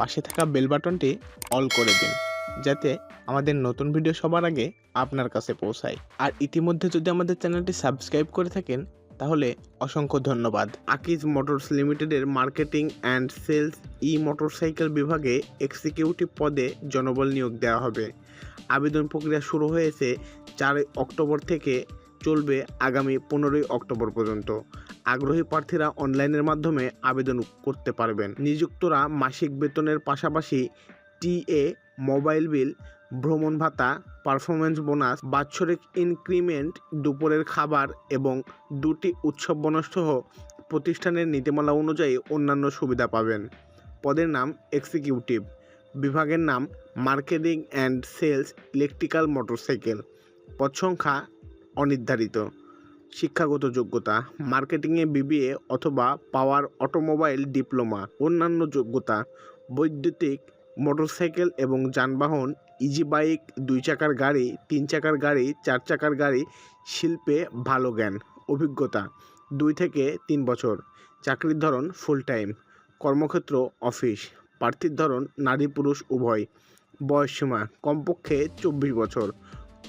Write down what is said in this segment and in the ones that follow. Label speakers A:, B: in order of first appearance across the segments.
A: পাশে থাকা বেল বাটনটি অল করে দিন, যাতে আমাদের নতুন ভিডিও সবার আগে আপনার কাছে পৌঁছায়। আর ইতিমধ্যে যদি আমাদের চ্যানেলটি সাবস্ক্রাইব করে থাকেন, তাহলে অসংখ্য ধন্যবাদ।
B: আকিজ মোটরস লিমিটেডের marketing and sales e motorcycle বিভাগে এক্সিকিউটিভ পদে জনবল নিয়োগ দেওয়া হবে। আবেদন প্রক্রিয়া শুরু হয়েছে চারই অক্টোবর থেকে চলবে আগামী পনেরোই অক্টোবর পর্যন্ত। আগ্রহী প্রার্থীরা অনলাইনের মাধ্যমে আবেদন করতে পারবেন। নিযুক্তরা মাসিক বেতনের পাশাপাশি টিএ, মোবাইল বিল, ভ্রমণ ভাতা পারফরমেন্স বোনাস, বাৎসরিক ইনক্রিমেন্ট, দুপুরের খাবার এবং দুটি উৎসব বোনাস সহ প্রতিষ্ঠানের নীতিমালা অনুযায়ী অন্যান্য সুবিধা পাবেন। পদের নাম এক্সিকিউটিভ। বিভাগের নাম marketing and sales electrical motorcycle. পদ সংখ্যা অনির্ধারিত। শিক্ষাগত যোগ্যতা, মার্কেটিংয়ে বিবিএ অথবা পাওয়ার অটোমোবাইল ডিপ্লোমা, অন্যান্য যোগ্যতা, বৈদ্যুতিক, মোটরসাইকেল এবং যানবাহন, ইজি বাইক, দুই চাকার গাড়ি, তিন চাকার গাড়ি, চার চাকার গাড়ি, শিল্পে ভালো জ্ঞান, অভিজ্ঞতা, দুই থেকে তিন বছর, চাকরির ধরন ফুল টাইম কর্মক্ষেত্র অফিস প্রার্থীর ধরন নারী পুরুষ উভয়, বয়সসীমা কমপক্ষে চব্বিশ বছর,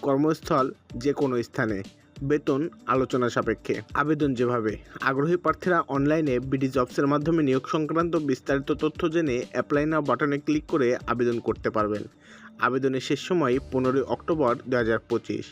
B: কর্মস্থল যে কোনো স্থানে। বেতন আলোচনা সাপেক্ষে। আবেদন যেভাবে। আগ্রহী প্রার্থীরা অনলাইনে বিডি জবসের মাধ্যমে নিয়োগ সংক্রান্ত বিস্তারিত তথ্য জেনে অ্যাপ্লাই নাও বাটনে ক্লিক করে আবেদন করতে পারবেন। আবেদনের শেষ সময় পনেরোই অক্টোবর দু হাজার পঁচিশ।